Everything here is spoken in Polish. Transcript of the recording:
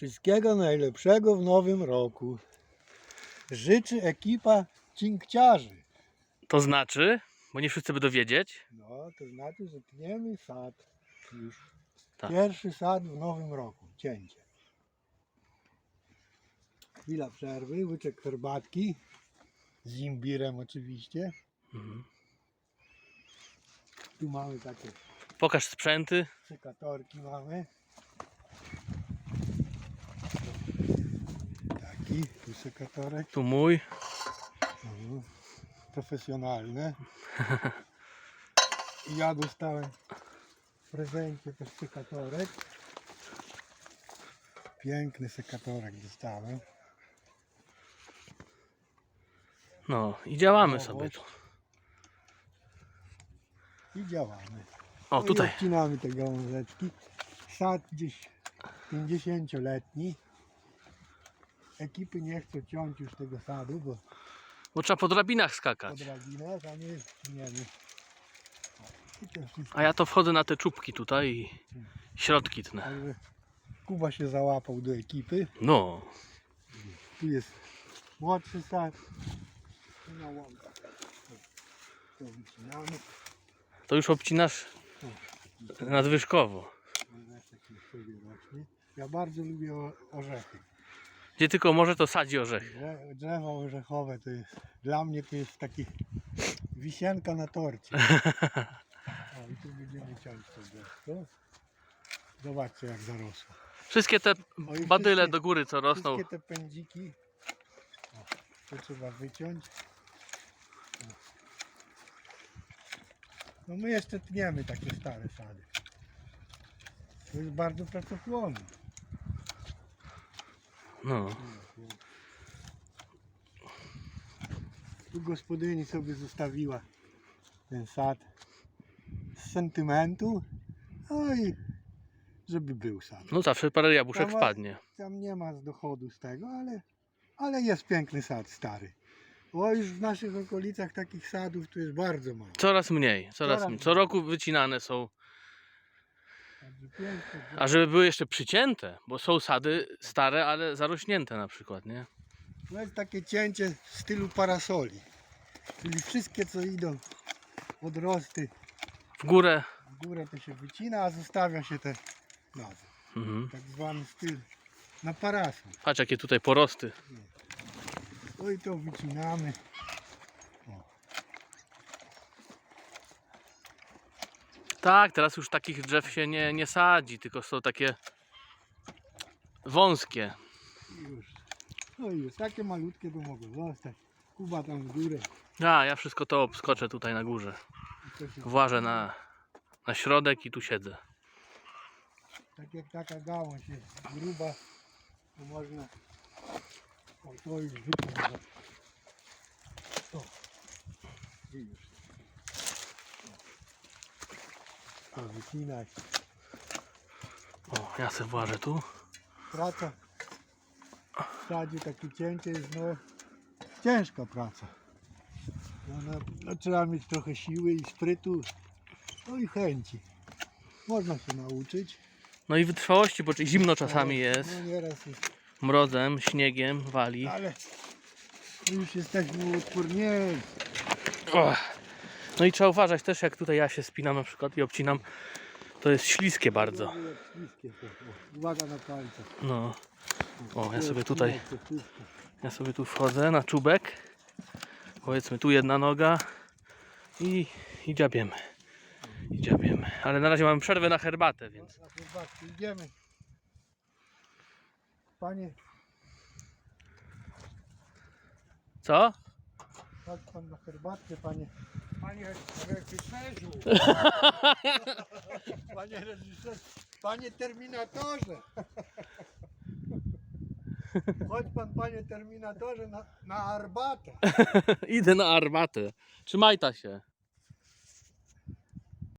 Wszystkiego najlepszego w nowym roku. Życzy ekipa cinkciarzy. To znaczy, bo nie wszyscy będą wiedzieć. No, to znaczy, że tniemy sad już. Tak. Pierwszy sad w nowym roku. Cięcie. Chwila przerwy, łyczek herbatki. Z imbirem oczywiście. Mhm. Tu mamy takie Pokaż sprzęty. sekatorki mamy. Taki, tu sekatorek. Tu mój. Mhm. Profesjonalne. I ja dostałem w prezencie też sekatorek. Piękny sekatorek dostałem. No i działamy sobie tu. I działamy. O, No I tutaj. odcinamy te gałązeczki. Sad gdzieś 50-letni. Ekipy nie chcą ciąć już tego sadu, bo Bo trzeba po drabinach po skakać. drabinach, a my tniemy. O, I to wszystko. A ja to wchodzę na te czubki tutaj i środki tnę. Także Kuba się załapał do ekipy. No. Tu jest młodszy sad. Tu na łąkach. To wycinamy. To już obcinasz nadwyżkowo. Sobie rośnie. Ja bardzo lubię o- orzechy. Gdzie tylko może to sadzi orzechy. Drze- Drzewo orzechowe to jest, dla mnie to jest taki wisienka na torcie. O, i tu będziemy ciąć to drzewko. Zobaczcie jak zarosło. Wszystkie te badyle wszystkie- do góry co rosną. Wszystkie te pędziki o, tu trzeba wyciąć. O. No my jeszcze tniemy takie stare sady. To jest bardzo pracochłonne. No. Tu gospodyni sobie zostawiła ten sad z sentymentu. No i żeby był sad. No zawsze parę jabłuszek Tam wpadnie. Tam nie ma z dochodu z tego, ale, ale jest piękny sad stary. O już w naszych okolicach takich sadów to jest bardzo mało. Coraz mniej, coraz Coraz mniej. Co roku wycinane są. A żeby były jeszcze przycięte, bo są sady stare, ale zarośnięte na przykład, nie? To jest takie cięcie w stylu parasoli. Czyli wszystkie co idą odrosty W górę. w górę to się wycina, a zostawia się te na dół. Mhm. Tak zwany styl na parasol. Patrz jakie tutaj porosty. No i to wycinamy. Tak, teraz już takich drzew się nie, nie sadzi, tylko są takie wąskie. Już. No i już takie malutkie to mogą zostać. Kuba tam w górę. A, ja wszystko to obskoczę tutaj na górze. I to się, Włażę na, na środek i tu siedzę. tak jak taka gałąź jest gruba, to można. O, to już wyciągnę. To. I już. O. To wycinać. O, ja se włażę tu. Praca w sadzie takie cięcie jest no ciężka praca. No, no, no, trzeba mieć trochę siły i sprytu, no i chęci. Można się nauczyć. No i wytrwałości, bo zimno czasami No, jest. No nieraz jest, Mrozem, śniegiem wali. ale już jesteśmy odporniejsi. Och. No i trzeba uważać też, jak tutaj ja się spinam na przykład i obcinam, to jest śliskie bardzo. Uwaga na palce. No, O, ja sobie tutaj- ja sobie tu wchodzę na czubek. Powiedzmy tu jedna noga i, i dziabiemy. I dziabiemy. Ale na razie mamy przerwę na herbatę, więc Na herbatkę idziemy. Panie, co? chodź pan na herbatkę, panie. Panie reżyserzu. Panie reżyserze. Panie terminatorze. Chodź pan, panie terminatorze, na, na arbatę. Idę na armatę. Trzymaj ta się.